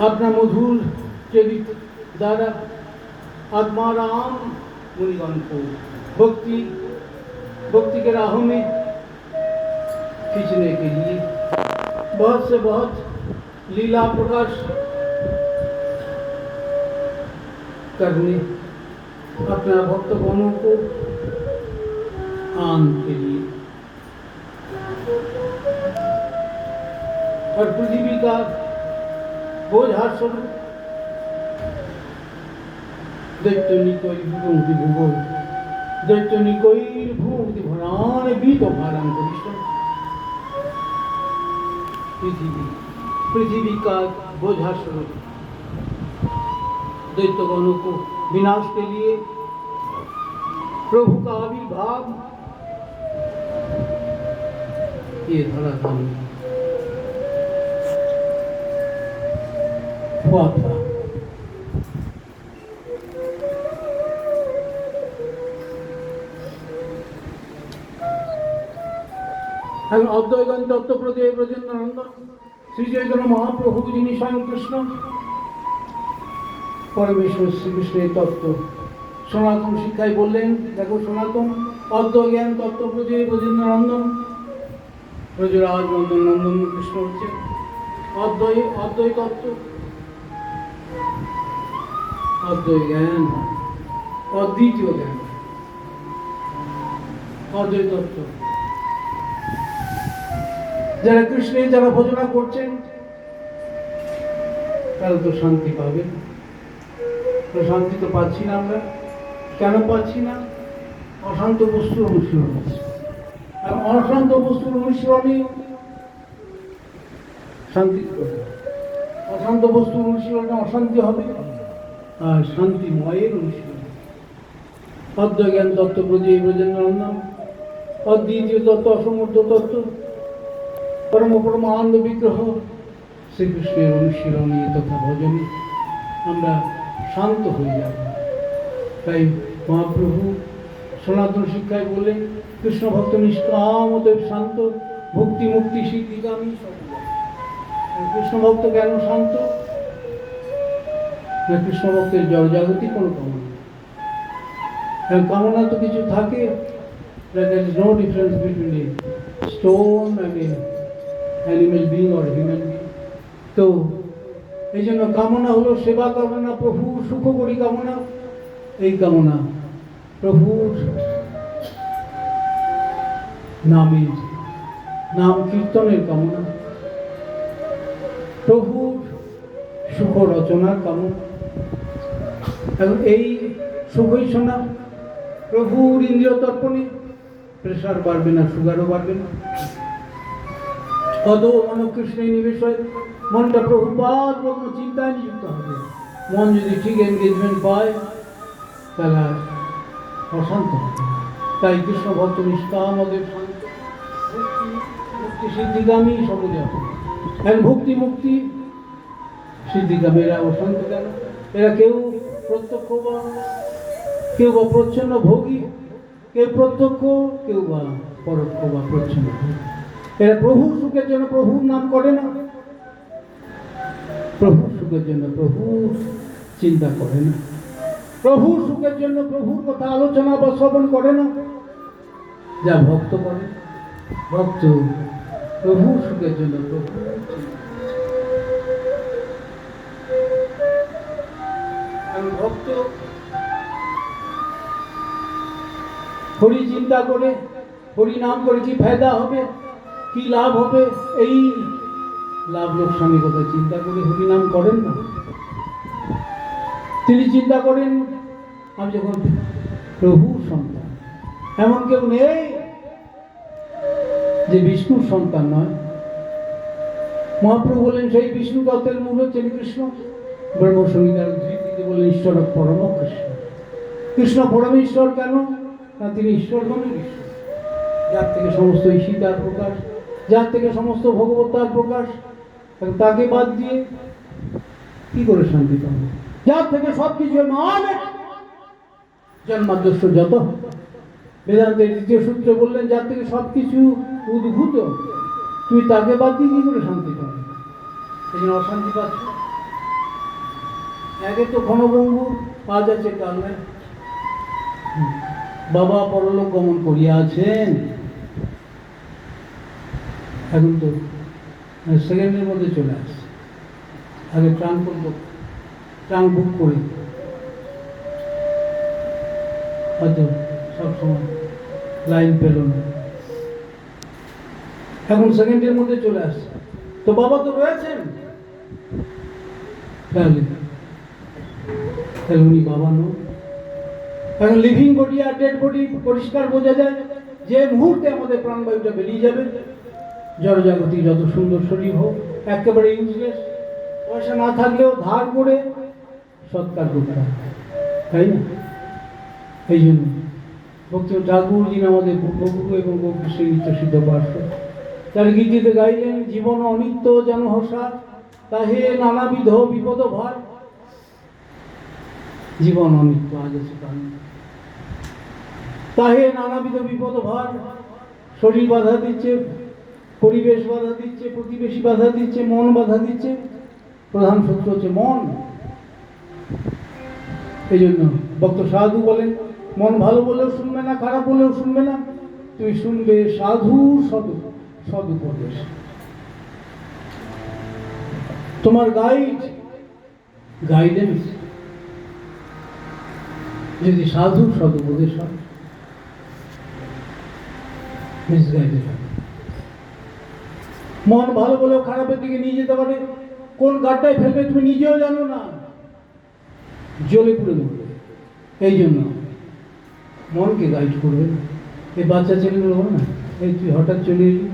अपना मधुर चरित द्वारा आत्माराम मुनिगण को भक्ति भक्ति के राहों में खींचने के लिए। बहुत से बहुत लीला प्रकाश करने अपना भक्त गणों को आन के लिए। और पृथ्वी का Både har दैत्य निकोई भूंगति भूगोल। दैत्य निकोई भूंगति भरान भी तो भरान कृष्ण पृथ्वी पृथ्वी का बोझा स्वरूप दैत्यगणों को विनाश के लिए। प्रभु का आविर्भाव। ये धराधामी fuata. এবং অদ্বৈগণ তত্ত্বপ্রতি এই প্রচণ্ড নন্দন শ্রী চৈতন্য মহাপ্রভু যিনি স্বয়ং কৃষ্ণ পরমেশ্বর শ্রীকৃষ্ণের তত্ত্ব সনাতন শিক্ষায় বললেন দেখো সনাতন অদ্বৈজ্ঞান তত্ত্ব প্রজয় ব্রজেন্দ্র নন্দন ব্রজরাজ নন্দন নন্দন কৃষ্ণ হচ্ছে অদ্বৈ অদ্বৈ তত্ত্ব অদ্বৈ জ্ঞান অদ্বিতীয় জ্ঞান। অদ্বৈ তত্ত্ব যারা কৃষ্ণের যারা ভোজনা করছেন, তারা তো শান্তি পাবে। তো শান্তি তো পাচ্ছি না আমরা। কেন পাচ্ছি না? অশান্ত বস্তুর অনুশীলন। আর অশান্ত বস্তুর অনুশীলনে শান্তি অশান্ত বস্তুর অনুশীলনে অশান্তি হবে। শান্তিময়ের অনুশীলন অদ্বজ্ঞান তত্ত্ব প্রদীপ ব্রজেন্দ্রনন্দন অদ্বিতীয় তত্ত্ব অসমর্থ তত্ত্ব পরম পরম আনন্দ বিগ্রহ। শ্রীকৃষ্ণের অনুশীলনী তথা ভজনে আমরা শান্ত হয়ে যাব। তাই মহাপ্রভু সনাতন শিক্ষায় বলে কৃষ্ণ ভক্ত নিষ্কাম শান্ত ভক্তি মুক্তি সিদ্ধিকামী কৃষ্ণ ভক্ত কেন শান্ত? না কৃষ্ণ ভক্তের জড়জাগতি কোনো কামনা। হ্যাঁ কামনা তো কিছু থাকে there is no difference between a stone and a animal being or human তো এই জন্য কামনা হলো সেবা কামনা প্রভুর সুখ করি কামনা, এই কামনা প্রভুর নামের নাম কীর্তনের কামনা, প্রভুর সুখ রচনার কামনা এবং এই সুখই শোনা। প্রভুর ইন্দ্রিয় তর্পণে প্রেশার বাড়বে না সুগারও বাড়বে না। কত মনকৃষ্ণে নিবেশ হয় মনটা প্রভু প্রভুপাত মগ্ন চিন্তায় নিযুক্ত হবে। মন যদি ঠিক এনগেজমেন্ট পায়, তাহলে অশান্ত হবে তাই কৃষ্ণ ভক্ত নিষ্কাম ওদের শান্ত সিদ্ধিগামী সবজাত এখন ভক্তি মুক্তি সিদ্ধিগামী, এরা অশান্ত কেন? এরা কেউ কেউ বা প্রচ্ছন্ন ভোগী, কেউ প্রত্যক্ষ, কেউ বা পরোক্ষ বা প্রচ্ছন্ন এরা প্রভুর সুখের জন্য প্রভুর নাম করে না। সুখের জন্য প্রভুর চিন্তা করে না। প্রভুর সুখের জন্য প্রভুর কথা আলোচনা বা শ্রবণ করে না। যা ভক্ত করে, ভক্ত প্রভুর সুখের জন্য প্রভু আমি ভক্ত। হরি চিন্তা করে, হরি নাম করে কি ফায়দা হবে? কি লাভ হবে? এই লাভ লোকসানের কথা চিন্তা করে হরি নাম করেন না। তিনি চিন্তা করেন, আমি যখন প্রভুর সন্তান, এমন কেউ নেই যে বিষ্ণুর সন্তান নয়। মহাপ্রভু বলেন, সেই বিষ্ণু তত্ত্বের মূল হচ্ছে কৃষ্ণ ব্রহ্মসংহিতার উদ্ধৃতিতে ঈশ্বর পরম কৃষ্ণ। কৃষ্ণ পরমেশ্বর কেন? না তিনি ঈশ্বর গণের ঈশ্বর। যার থেকে সমস্ত ঈশিতার প্রকাশ, যার থেকে সমস্ত ভগবতার প্রকাশ তাকে বাদ দিয়ে কি করে শান্তি পাবো? যার থেকে সব কিছু মানে জন্মাদর্শ যত। বেদান্তের দ্বিতীয় সূত্রে বললেন, যার থেকে সব কিছু উদ্ভূত, তুই তাকে বাদ দিয়ে কি করে শান্তি পাবি? এই জন্য অশান্তি পাচ্ছ একে তো ক্ষণভঙ্গু আছে কাল হুম। বাবা পরলোক গমন করিয়াছেন। এখন তো সেকেন্ডের মধ্যে চলে আসছে। আগে ট্রাং করব ট্রাং বুক করি। হয়তো সবসময় লাইন পেল না। এখন সেকেন্ডের মধ্যে চলে আসছে। তো বাবা তো রয়েছেন? তাহলে তাহলে উনি বাবা নন এখন লিভিং বডি আর ডেড বডি পরিষ্কার বোঝা যায় যে মুহূর্তে আমাদের প্রাণবায়ুটা বেরিয়ে যাবে। জড়জাগতিক যত সুন্দর শরীর হোক, একেবারে ইউজলেস পয়সা না থাকলেও ধার করে সৎকার করতে হবে তাই না? এই জন্য ভক্ত ঠাকুর যিনি আমাদের পূর্বগুরু এবং গোপী নিত্য সিদ্ধ পার্শ্ব, তার গীতিতে গাইলেন, জীবন অনিত্য যেন হসা তাহে নানাবিধ বিপদ ভার। জীবন অনিত্য নেই। তাহে নানাবিধ বিপদ ভার, শরীর বাধা দিচ্ছে, পরিবেশ বাধা দিচ্ছে, প্রতিবেশী বাধা দিচ্ছে, মন বাধা দিচ্ছে। প্রধান শত্রু হচ্ছে মন। এই জন্য ভক্ত সাধু বলেন, মন ভালো বলেও শুনবে না, খারাপ বলেও শুনবে না। তুমি শুনবে সাধু সদু সদুপদেশ তোমার গাইড গাইডেন্স যদি সাধু সদুপদেশ হয় হবে মন ভালো বলেও খারাপের দিকে নিয়ে যেতে পারে। কোন গাড়টায় ফেলবে তুমি নিজেও জানো না। জ্বলে পুড়ে মরবে। এই জন্য মনকে গাইড করবে। এই বাচ্চা ছেলেগুলো বলো না, এই তুই হঠাৎ চলে এলি,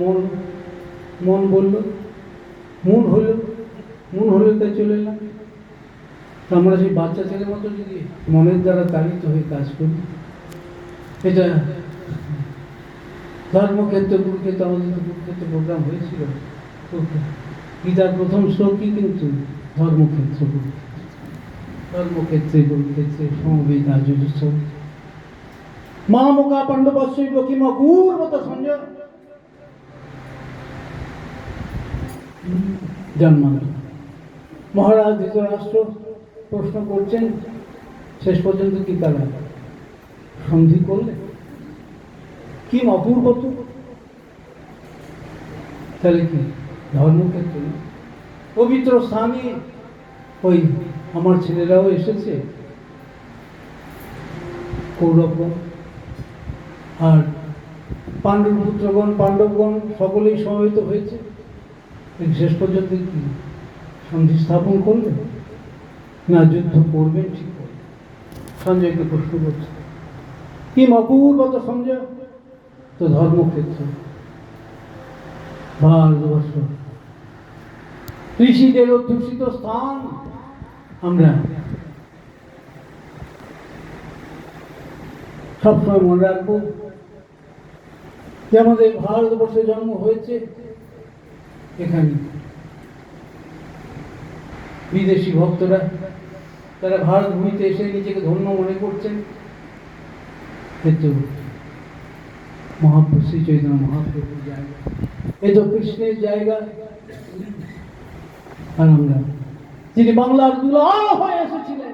মন মন বলল, মন হলো মন হলো তাই চলে এলাম। আমরা সেই বাচ্চা ছেলের মতো যদি মনের দ্বারা তাড়িত হয়ে কাজ করি, এটা ধর্মক্ষেত্র, কুরুক্ষেত্র, আমাদের তো প্রোগ্রাম হয়েছিল। গীতার প্রথম শ্লোকই কিন্তু ধর্মক্ষেত্র ধর্মক্ষেত্রে, কুরুক্ষেত্রে সমবেত আযোজস্ব মহামুখা পাণ্ডবস্যই লোকি মকুর মতো সঞ্জয়। জন্মাল। মহারাজ ধৃতরাষ্ট্র প্রশ্ন করছেন, শেষ পর্যন্ত কি তারা সন্ধি করলে? কি অপূর্ব তো? তাহলে কি ধর্মক্ষেত্র? পবিত্র স্বামী, ওই আমার ছেলেরাও এসেছে। কৌরব আর পাণ্ডব পুত্রগণ পাণ্ডবগণ সকলেই সমবেত হয়েছে। শেষ পর্যন্ত কি সন্ধি স্থাপন করবে না যুদ্ধ করবেন ঠিক সঞ্জয়কে প্রশ্ন করছে, কি অপূর্বত সঞ্জয়? তো ধর্মক্ষেত্র ভারতবর্ষ ঋষিদের অধ্যুষিত স্থান আমরা সবসময় মনে রাখব। যে আমাদের ভারতবর্ষে জন্ম হয়েছে, এখানে বিদেশি ভক্তরা, তারা ভারত ভূমিতে এসে নিজেকে ধন্য মনে করছেন। কিন্তু শ্রী চৈতন্য মহাপ্রভুর জায়গা। এ তো কৃষ্ণের জায়গা। আর আমরা, যিনি বাংলার দুলাল হয়ে এসেছিলেন,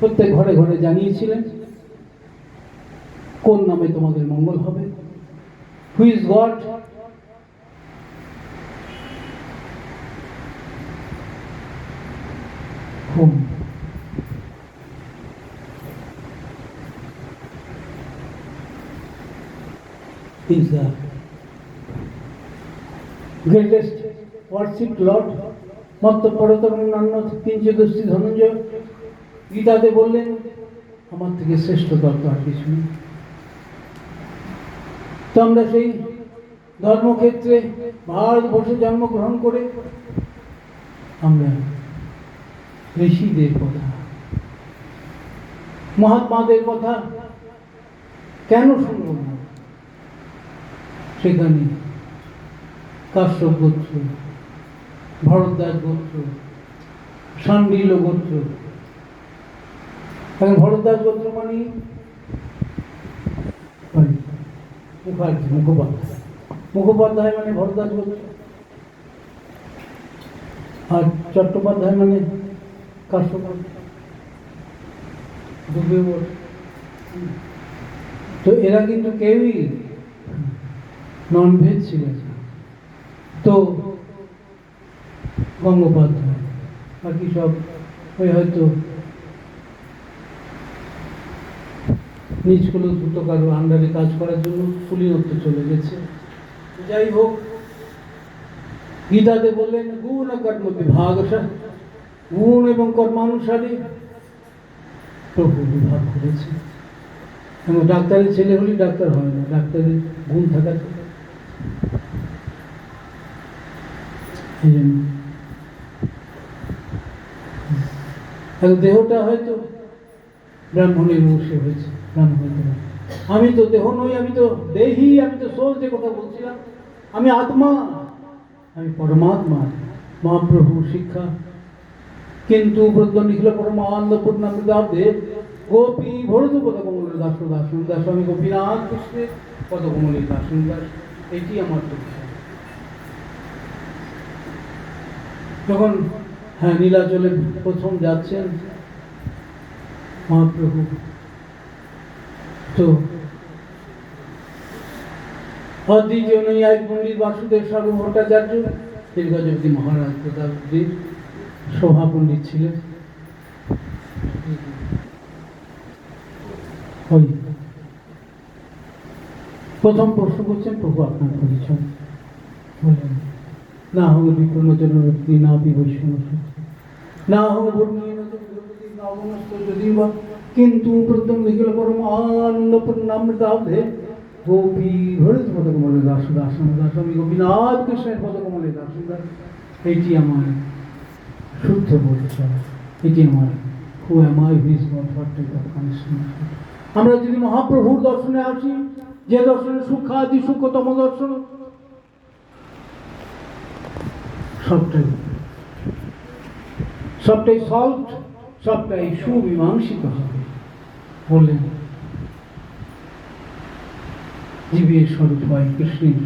প্রত্যেক ঘরে ঘরে জানিয়েছিলেন, কোন নামে তোমাদের মঙ্গল হবে? Who's God whom is the greatest worshipped Lord. মত্ত পরতম অন্যান্য কিঞ্চদস্তি ধনঞ্জয়। গীতাতে বললেন, আমার থেকে শ্রেষ্ঠ তত্ত্ব আর কিছু তো আমরা সেই ধর্মক্ষেত্রে ভারতবর্ষে জন্মগ্রহণ করে আমরা ঋষিদের কথা। মহাত্মাদের কথা কেন শুনব না? সেখানে কাশ্যপ গোত্র, ভরদ্বাজ গোত্র, সান্ডিল গোত্র। এখন ভরদ্বাজ গোত্র মানে মুখার্জি মুখোপাধ্যায়। মুখোপাধ্যায় মানে ভরদ্বাজ গোত্র। আর চট্টোপাধ্যায় মানে তো এরা কিন্তু কেউই ননভেজ ছিল তো গঙ্গোপাধ্যায়, বাকি সব ওই হয়তো নিজগুলো দ্রুত কারও আন্ডারে কাজ করার জন্য কুলিনত্ব চলে গেছে। যাই হোক, গীতাতে বললেন, গুণ কর্ম বিভাগ। গুণ এবং কর্মানুসারে প্রভু বিভাগ করেছে। এবং ডাক্তারের ছেলে হলে ডাক্তার হয় না, ডাক্তারের গুণ থাকা। দেহটা হয়তো ব্রাহ্মণের বসে হয়েছে ব্রাহ্মণ দেহ। আমি তো দেহ নই, আমি তো দেহি, আমি তো সোল যে কথা বলছিলাম। আমি আত্মা, আমি পরমাত্মা মহাপ্রভু শিক্ষা। কিন্তু ব্রত নিখিল পরমানন্দ পূর্ণামৃতাব্দে গোপী ভরত পদকমলের দাস দাসন দাস আমি গোপীনাথ কৃষ্ণের পদকমলের দাসন দাস এটি আমার যখন হ্যাঁ নীলাচলে প্রথম যাচ্ছেন মহাপ্রভু, তো অদ্বিতীয় নৈয়ায়িক পণ্ডিত বাসুদেব সার্ব ভট্টাচার্য গজপতি মহারাজ প্রতাপজির শোভা ছিলেন প্রথম প্রশ্ন করছেন, প্রভু আপনার পরিচয়। না হোক বিপ্রণোচন ব্যক্তি না পি না হোক কিন্তু প্রথম লিখিল পরম আনন্দ পূর্ণামৃতাব্ধে গোপী হরিত পদকমলে দাস দাসন দাস, আমি গোপীনাথ কৃষ্ণের পদকমলে দাসন দাস। এইটি আমার শুদ্ধ পরিচয় এটি আমার who am I who's not আমরা যদি মহাপ্রভুর দর্শনে আসি, যে দর্শনে সুখাদি সুখতম দর্শন, সবটাই সবটাই সলভ সবটাই সুমীমাংসিত হবে বললেন জীবের স্বরূপ হয় কৃষ্ণের।